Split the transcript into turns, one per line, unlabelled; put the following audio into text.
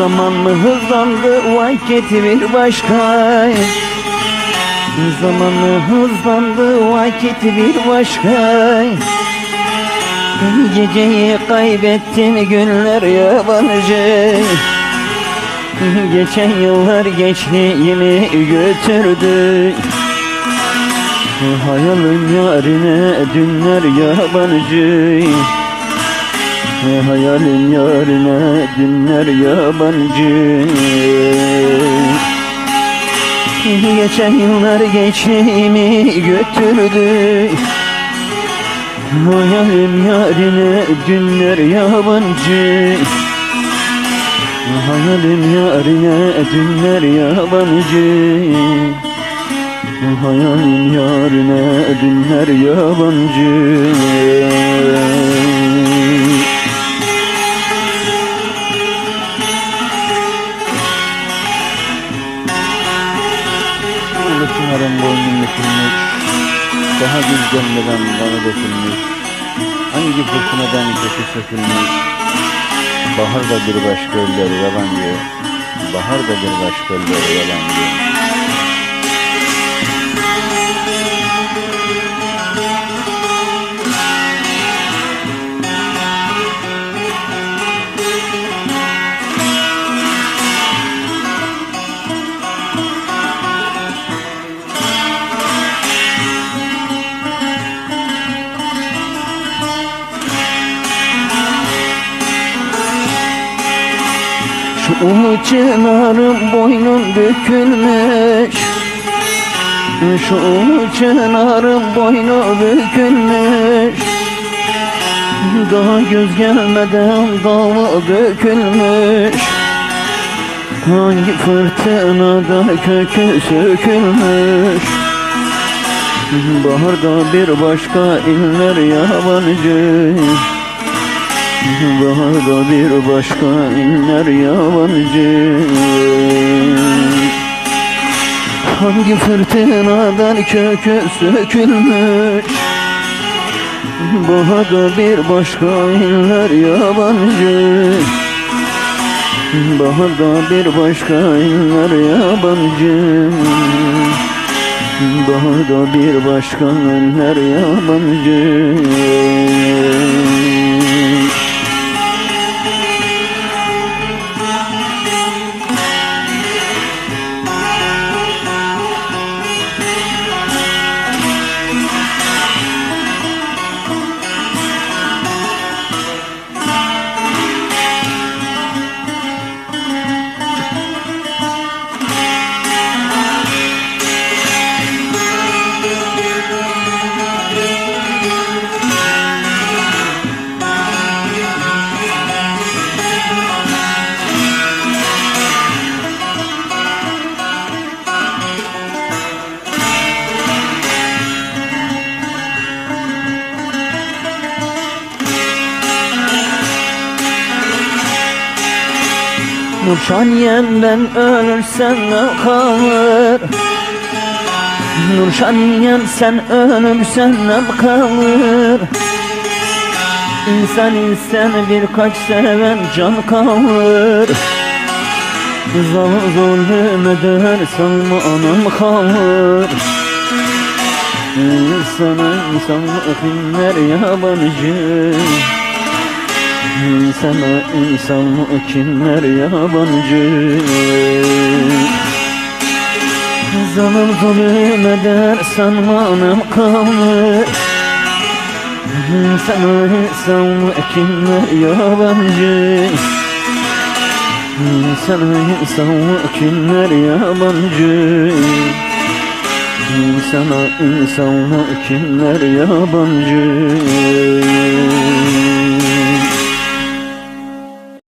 Zaman mı hızlandı? Vakit bir başka. Zaman mı hızlandı? Vakit bir başka. Geceyi kaybettim günler yabancı. Geçen yıllar gençliğimi götürdü. Hayalin yarine dünler yabancı Hayalin yarine dünler yabancı? Geçen yıllar gençliğimi götürdü. Hayalim yarine dünler yabancı. Hayalim yarine dünler yabancı. Hayalim yarine dünler yabancı Daha gün gelmeden bana dökülmüş Hangi fırtınadan kökü sökülmüş? Bahar da bir başka eller yalancı Bahar da bir başka eller yalancı Şu çınarın boynun bükülmüş. Şu çınarın boynu bükülmüş. Daha göz gelmeden dava dökülmüş Hangi fırtınada kökü sökülmüş? Baharda bir başka iller yabancı Baharda bir başka inler yabancı. Hangi fırtınadan kökü sökülmüş? Baharda bir başka inler yabancı. Baharda bir başka inler yabancı. Baharda bir başka inler yabancı Nurşaniyem ölürsem ne kalır. Nurşaniyem sen ölürsen ne kalır. İnsan insan birkaç seven can kalır. Zalim zulüm edersen anam kalır. İnsana insanlık inler yabancı İnsana insanlık kimler yabancı? Zalim zulüm eder sanmanım kalır. İnsana insanlık kimler yabancı? İnsana insanlık kimler yabancı? İnsana insanlık kimler yabancı